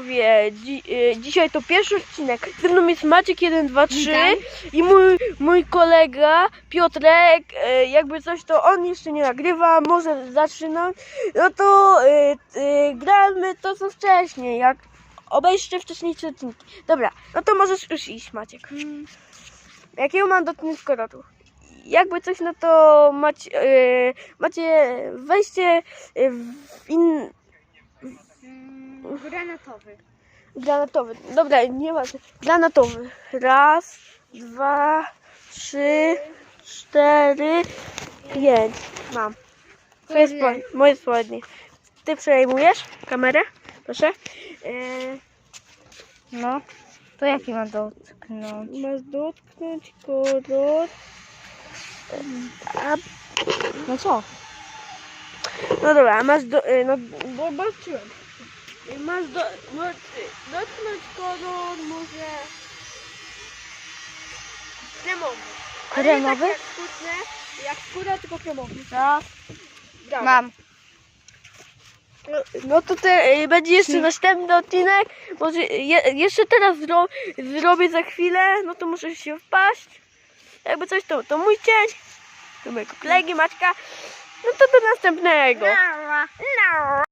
widzowie, dzi y, dzisiaj to pierwszy odcinek. Ze mną jest Maciek 1, 2, 3 Witam. i mój, mój kolega Piotrek, y, jakby coś to on jeszcze nie nagrywa, może zaczynam. No to y, gramy to co wcześniej, jak obejrzcie wcześniejsze odcinki. Dobra, no to możesz już iść Maciek. Jakiego mam dotknięć koloru? Jakby coś, no to macie, y, macie wejście w in, Granatowy. Granatowy. Dobra, nie ma. Granatowy. Raz, dwa, trzy, cztery, pięć. Mam. To jest po- moje spodnie. Ty przejmujesz kamerę? Proszę. E, No, to jaki mam dotknąć? masz dotknąć kolor. A, No co? no dobra, masz do, e, no, bo zobaczyłem. Masz do, mo- dotknąć kolor może kremowy. Ale Kremowy? Tak jak skórne, jak skóra, tylko kremowy. Raz. Dobra. Mam. No, no to te, y, będzie jeszcze następny odcinek. Może je, jeszcze teraz zro, zrobię za chwilę, no to muszę się wpaść. Jakby coś to, to mój cień. Do mojego kolegi Maćka. No to do następnego. No.